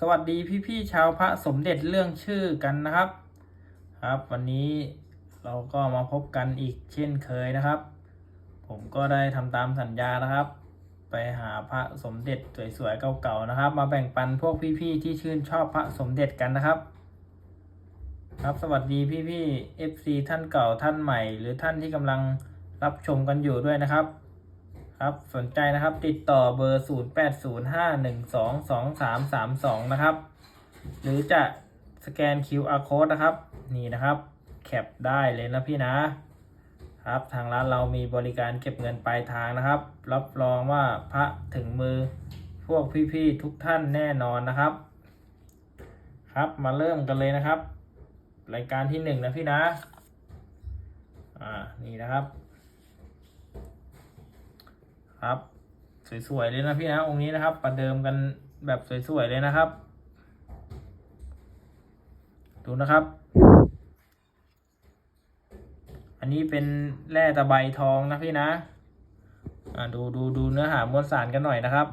สวัสดีพี่ๆชาวพระสมเด็จเรื่องชื่อกันนะครับ ครับ วันนี้เราก็มาพบกันอีกเช่นเคยนะครับ ผมก็ได้ทำตามสัญญานะครับ ไปหาพระสมเด็จสวยๆเก่าๆนะครับ มาแบ่งปันพวกพี่ๆที่ชื่นชอบพระสมเด็จกันนะครับ ครับสวัสดีพี่ๆ FC ท่านเก่าท่านใหม่ หรือท่านที่กำลังรับชมกันอยู่ด้วยนะครับ ครับสนใจนะครับติดต่อเบอร์ 0805122332 นะครับ หรือจะสแกน QR code นะครับ นี่นะครับ แคปได้เลยนะพี่นะครับ ทางร้านเรามีบริการเก็บเงินปลายทางนะครับ รับรองว่าพระถึงมือพวกพี่ๆทุกท่านแน่นอนนะครับ ครับมาเริ่มกันเลยนะครับ รายการที่หนึ่งนะพี่นะ อ่า นี่นะครับ ครับ สวยๆเลยนะพี่นะองค์นี้นะครับ ประเดิมกันแบบสวยๆเลยนะครับ ดูนะครับ อันนี้เป็นแร่ตะไบทองนะพี่นะอ่าดูดูดูเนื้อหามวลสารกันหน่อยนะครับ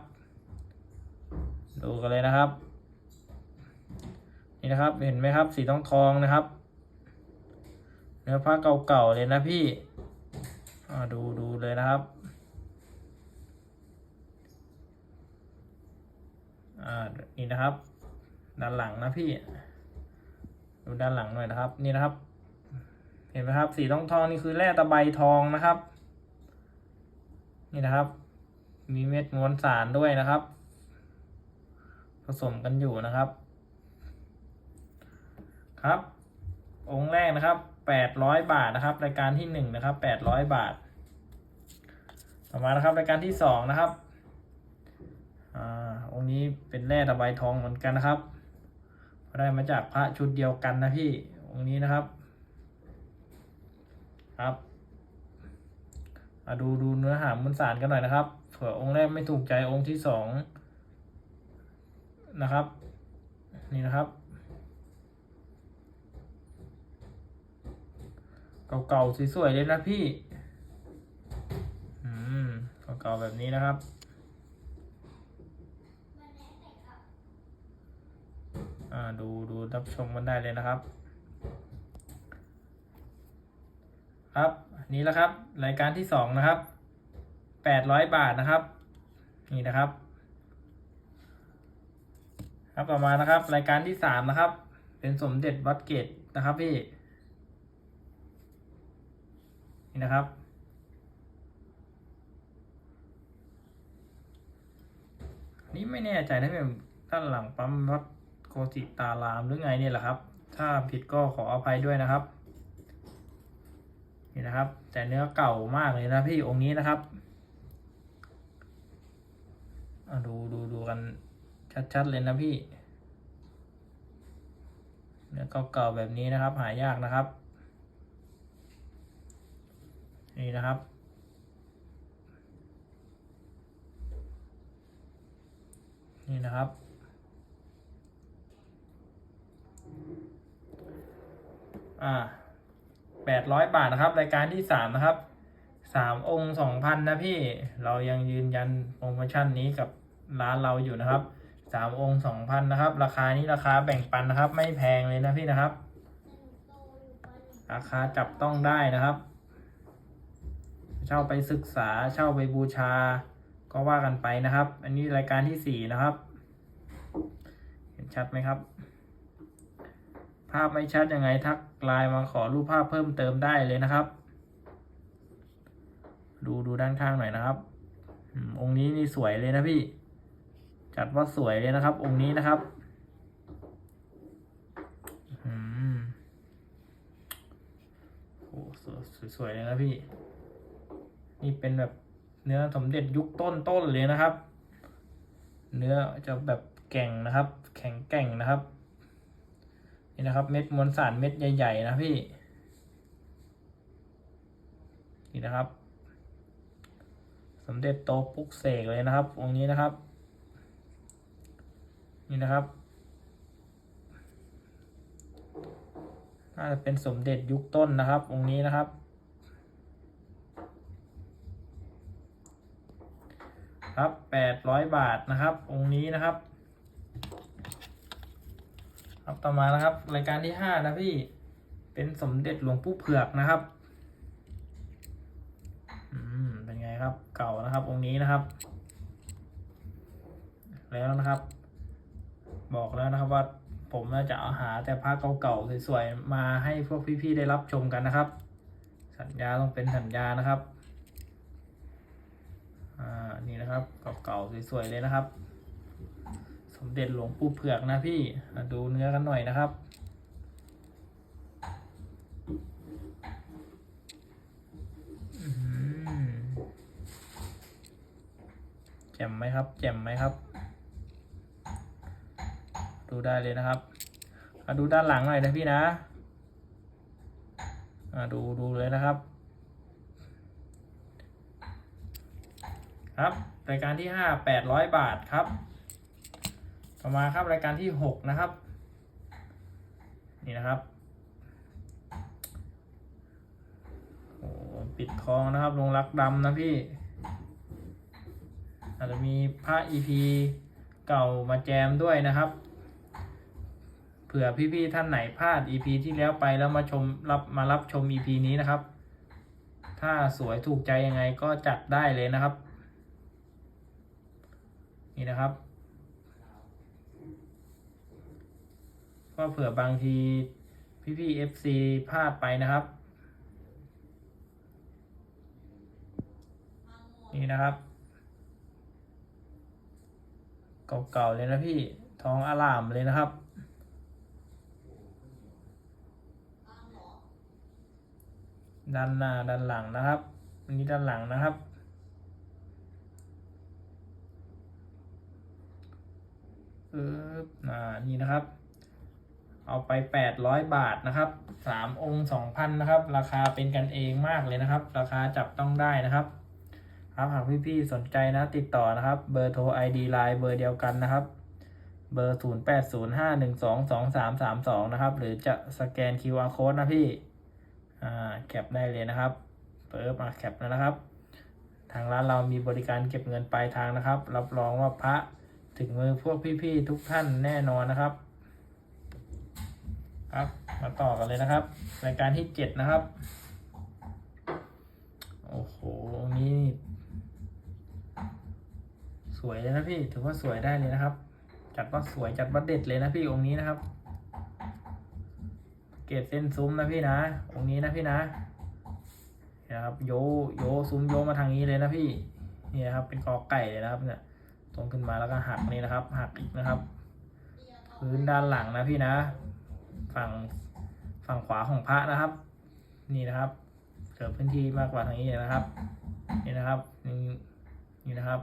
ดูกันเลยนะครับ นี่นะครับเห็นไหมครับ สีทองทองนะครับ เนื้อผ้าเก่าๆเลยนะพี่อ่าดูดูเลยนะครับ อ่านี่นะครับ ด้านหลังนะพี่ ดูด้านหลังหน่อยนะครับ นี่นะครับ เห็นไหมครับ สีทองทองนี่คือแร่ตะไบทองนะครับ นี่นะครับ มีเม็ดมวลสารด้วยนะครับ ผสมกันอยู่นะครับ ครับ องค์แรกนะครับแปดร้อยบาทนะครับ รายการที่หนึ่งนะครับแปดร้อยบาท ต่อมานะครับรายการที่สองนะครับ อ่าองค์นี้เป็นแร่ตะไบทองเหมือนกันนะครับได้มาจากพระชุดเดียวกันนะพี่องค์นี้นะครับครับมาดูดูเนื้อหามุนสารกันหน่อยนะครับเผื่อองค์แรกไม่ถูกใจองค์ที่สองนะครับ นี่นะครับ เก่าๆสวยๆเลยนะพี่ อืมเก่าๆแบบนี้นะครับ อ่า ดูดูรับชมกันได้เลยนะครับ ครับนี้แล้วครับ รายการที่สองนะครับแปดร้อยบาทนะครับ นี่นะครับ ครับต่อมานะครับ รายการที่สามนะครับ เป็นสมเด็จวัดเกตนะครับพี่ นี่นะครับนนี้ไม่แน่ใจนะพี่ด้านหลังปั๊มวัด โกจิตารามหรือไงเนี่ยแหละครับ ถ้าผิดก็ขออภัยด้วยนะครับ นี่นะครับ แต่เนื้อเก่ามากเลยนะพี่องค์นี้นะครับดูดูดูกันชัดๆเลยนะพี่ เนื้อเก่าๆแบบนี้นะครับ หายากนะครับ นี่นะครับนี่นะครับ อ่าแปดร้อยบาทนะครับ รายการที่สามนะครับสามองค์สองพันนะพี่เรายังยืนยันโปรโมชั่นนี้กับร้านเราอยู่นะครับสามองค์สองพันนะครับ ราคานี้ราคาแบ่งปันนะครับ ไม่แพงเลยนะพี่นะครับ ราคาจับต้องได้นะครับ เช่าไปศึกษาเช่าไปบูชา ก็ว่ากันไปนะครับ อันนี้รายการที่สี่นะครับ เห็นชัดไหมครับ ภาพไม่ชัดยังไงทักไลน์มาขอรูปภาพเพิ่มเติมได้เลยนะครับ ดูดูด้านข้างหน่อยนะครับองค์นี้นี่สวยเลยนะพี่ จัดว่าสวยเลยนะครับ องค์นี้นะครับโอ้สวยๆเลยนะพี่ นี่เป็นแบบเนื้อสมเด็จยุคต้นต้นเลยนะครับ เนื้อจะแบบแก่งนะครับ แข็งแก่งนะครับ นี่นะครับ เม็ดมวลสารเม็ดใหญ่ ๆ นะพี่ นี่นะครับ สมเด็จโตปุกเสกเลยนะครับ องค์นี้นะครับ นี่นะครับน่าจะเป็นสมเด็จยุคต้นนะครับ องค์นี้นะครับ ครับแปดร้อยบาทนะครับ องค์นี้นะครับ ครับต่อมานะครับ รายการที่ห้านะพี่เป็นสมเด็จหลวงปู่เผือกนะครับ อืม เป็นไงครับ เก่านะครับ องค์นี้นะครับ แล้วนะครับ บอกแล้วนะครับว่าผมน่าจะเอาหาแต่ผ้าเก่าๆสวยๆมาให้พวกพี่ๆได้รับชมกันนะครับ สัญญาต้องเป็นสัญญานะครับ อ่า นี่นะครับ เก่าๆสวยๆเลยนะครับ มเด็จหลวงปู่เผือกนะพี่ดูเนื้อกันหน่อยนะครับหือแจ่มไหมครับ แจ่มไหมครับ ดูได้เลยนะครับมาดูด้านหลังหน่อยนะพี่นะอ่าดูดูเลยนะครับ ครับรายการที่ห้าแปดร้อยบาทครับ ต่อมาครับรายการที่หกนะครับ นี่นะครับโอ้ปิดทองนะครับลงรักดำนะพี่อาจจะมีพระอีพีเก่ามาแจมด้วยนะครับ เผื่อพี่ๆท่านไหนพลาด EP ที่แล้วไปแล้วมาชมรับมารับชม EP นี้นะครับ ถ้าสวยถูกใจยังไงก็จัดได้เลยนะครับ นี่นะครับ ก็เผื่อบางทีพี่ๆ FC พลาดไปนะครับ นี่นะครับเก่าๆเลยนะพี่ท้องอาลามเลยนะครับ ด้านหน้าด้านหลังนะครับอันนี้ด้านหลังนะครับปึ๊บอ่านี่นะครับ เอาไปแปดร้อยบาทนะครับสามองค์สองพันนะครับ ราคาเป็นกันเองมากเลยนะครับ ราคาจับต้องได้นะครับ ครับหากพี่ๆสนใจนะติดต่อนะครับ เบอร์โทร ID Line เบอร์เดียวกันนะครับ เบอร์ 0 8 0 5 1 2 2 3 3 2 นะครับ หรือจะสแกน QR code นะพี่ อ่า แคปได้เลยนะครับ เปิดมาแคปแล้วนะครับ ทางร้านเรามีบริการเก็บเงินปลายทางนะครับ รับรองว่าพระถึงมือพวกพี่ๆทุกท่านแน่นอนนะครับ ครับ มาต่อกันเลยนะครับ รายการที่เจ็ดนะครับ โอ้โหองนี้สวยเลยนะพี่ ถือว่าสวยได้เลยนะครับ จัดว่าสวยจัดว่าเด็ดเลยนะพี่องค์นี้นะครับ เกรดเส้นซุ้มนะพี่นะ องค์นี้นะพี่นะนี่นะครับโยโยซุ้มโยมาทางนี้เลยนะพี่ นี่นะครับ เป็นกอไก่เลยนะครับ เนี่ย ตรงขึ้นมาแล้วก็หักนี่นะครับ หักอีกนะครับ พื้นด้านหลังนะพี่นะ ฝั่งฝั่งขวาของพระนะครับ นี่นะครับเกิดพื้นที่มากกว่าทางนี้เลยนะครับ นี่นะครับนี่นี่นะครับ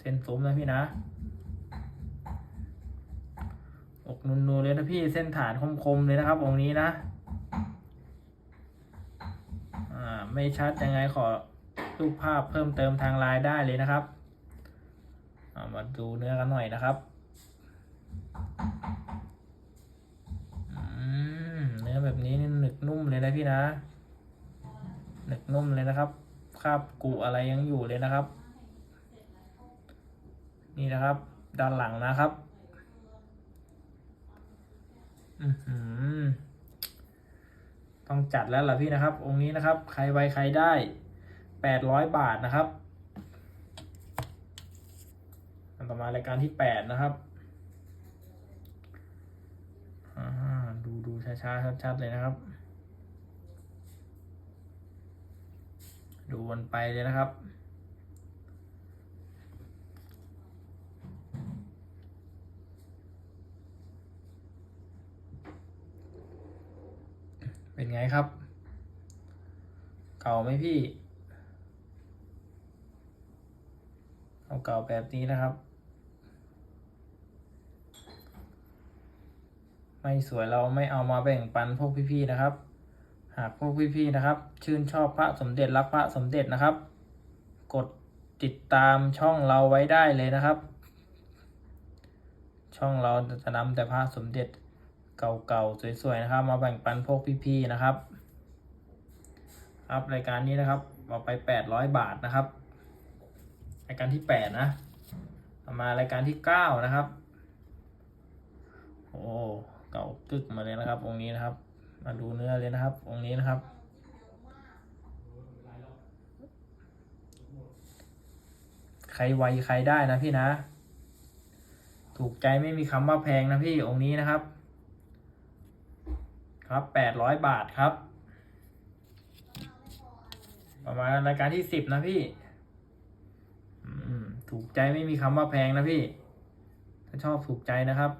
เส้นซุ้มนะพี่นะอกนูนๆเลยนะพี่เส้นฐานคมๆเลยนะครับองค์นี้นะอ่าไม่ชัดยังไงขอรูปภาพเพิ่มเติมทางไลน์ได้เลยนะครับามาดูเนื้อกันหน่อยนะครับ แบบนี้นี่หนึกนุ่มเลยนะพี่นะ หนึกนุ่มเลยนะครับคราบกุอะไรยังอยู่เลยนะครับ นี่นะครับ ด้านหลังนะครับ อือหือต้องจัดแล้วล่ะพี่นะครับ องค์นี้นะครับ ใครไวใครได้แปดร้อยบาทนะครับ อันต่อมารายการที่แปดนะครับอ่าดูดู ช้าๆชัดๆเลยนะครับ ดูวนไปเลยนะครับ เป็นไงครับ เก่าไหมพี่ เอาเก่าแบบนี้นะครับ ไม่สวยเราไม่เอามาแบ่งปันพวกพี่ๆนะครับ หากพวกพี่ๆนะครับ ชื่นชอบพระสมเด็จรักพระสมเด็จนะครับ กดติดตามช่องเราไว้ได้เลยนะครับ ช่องเราจะนำแต่พระสมเด็จเก่าๆสวยๆนะครับ มาแบ่งปันพวกพี่ๆนะครับครับรายการนี้นะครับเอาไปแปดร้อยบาทนะครับ รายการที่แปดนะมารายการที่เก้านะครับ โอ้ ก่ากึกมาเลยนะครับองค์นี้นะครับ มาดูเนื้อเลยนะครับองค์นี้นะครับ ใครไวใครได้นะพี่นะ ถูกใจไม่มีคำว่าแพงนะพี่องค์นี้นะครับ ครับแปดร้อยบาทครับ ประมาณรายการที่สิบนะพี่ถูกใจไม่มีคำว่าแพงนะพี่ ถ้าชอบถูกใจนะครับ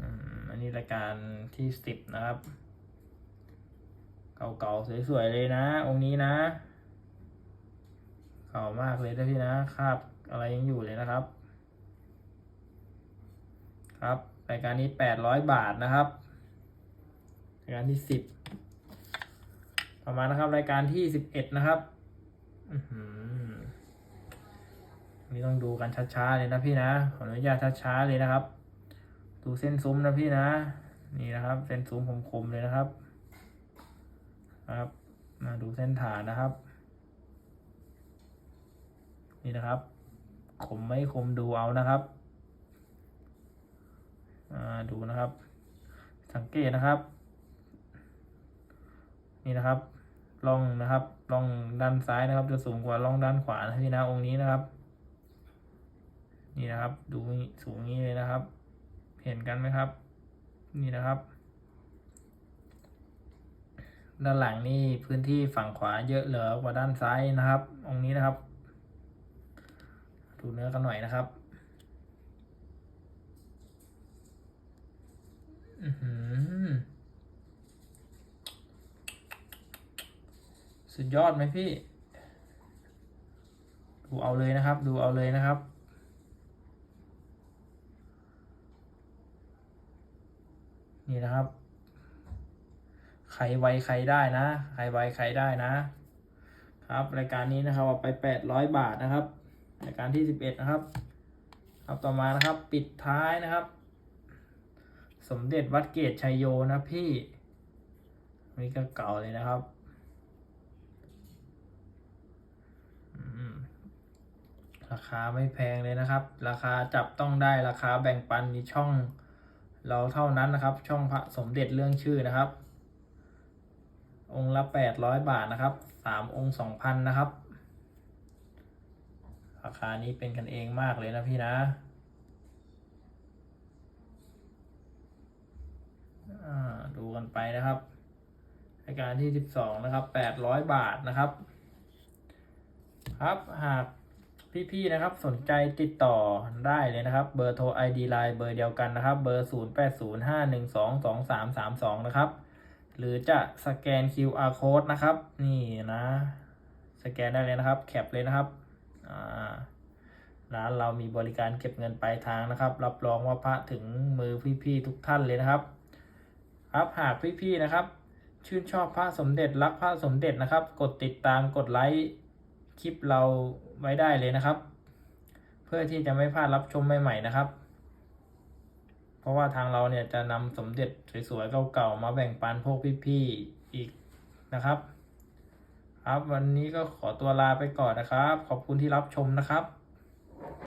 อืมอันนี้ราย การที่สิบนะครับ เก่าๆสวยๆเลยนะ องค์นี้นะ เก่ามากเลยนะพี่นะคาบอะไรยังอยู่เลยนะครับ ครับรายการนี้แปดร้อยบาทนะครับรายการที่สิบประมาณนะครับ รายการที่สิบเอ็ดนะครับอื้อหือนี่ต้องดูกันช้าๆเลยนะพี่นะขออนุญาตช้าๆเลยนะครับ ดูเส้นซุ้มนะพี่นะ นี่นะครับ เส้นซุ้มคมๆเลยนะครับ ครับมาดูเส้นฐานนะครับ นี่นะครับคมไม่คมดูเอานะครับอ่าดูนะครับ สังเกตนะครับ นี่นะครับร่องนะครับร่องด้านซ้ายนะครับ จะสูงกว่าร่องด้านขวานะพี่นะองค์นี้นะครับ นี่นะครับ ดูสูงนี้เลยนะครับ เห็นกันไหมครับ นี่นะครับ ด้านหลังนี่พื้นที่ฝั่งขวาเยอะเหลือกว่าด้านซ้ายนะครับองนี้นะครับ ดูเนื้อกันหน่อยนะครับอือหือสุดยอดไหมพี่ ดูเอาเลยนะครับ ดูเอาเลยนะครับ นี่นะครับใครไวใครได้นะใครไวใครได้นะ ครับ รายการนี้นะครับเอาไปแปดร้อยบาทนะครับ รายการที่สิบเอ็ดนะครับ ครับต่อมานะครับปิดท้ายนะครับ สมเด็จวัดเกตชัยโยนะพี่นี่ก็เก่าเลยนะครับราคาไม่แพงเลยนะครับ ราคาจับต้องได้ราคาแบ่งปันในช่อง เราเท่านั้นนะครับ ช่องพระสมเด็จเรื่องชื่อนะครับ องค์ละแปดร้อยบาทนะครับสามองค์สองพันนะครับ ราคานี้เป็นกันเองมากเลยนะพี่นะดูกันไปนะครับรายการที่สิบสองนะครับแปดร้อยบาทนะครับ ครับ หาก พี่ๆนะครับสนใจติดต่อได้เลยนะครับเบอร์โทร ID Line เบอร์เดียวกันนะครับเบอร์ 0 8 0 5 1 2 2 3 3 2 นะครับ หรือจะสแกน QR code นะครับ นี่นะ สแกนได้เลยนะครับ แคปเลยนะครับร้านเรามีบริการเก็บเงินปลายทางนะครับ รับรองว่าพระถึงมือพี่ๆทุกท่านเลยนะครับครับหากพี่ๆนะครับ ชื่นชอบพระสมเด็จรักพระสมเด็จนะครับ กดติดตามกดไลค์คลิปเรา ไว้ได้เลยนะครับ เพื่อที่จะไม่พลาดรับชมใหม่ๆนะครับ เพราะว่าทางเราเนี่ยจะนำสมเด็จสวยๆเก่าๆมาแบ่งปันพวกพี่ๆอีกนะครับ ครับวันนี้ก็ขอตัวลาไปก่อนนะครับ ขอบคุณที่รับชมนะครับ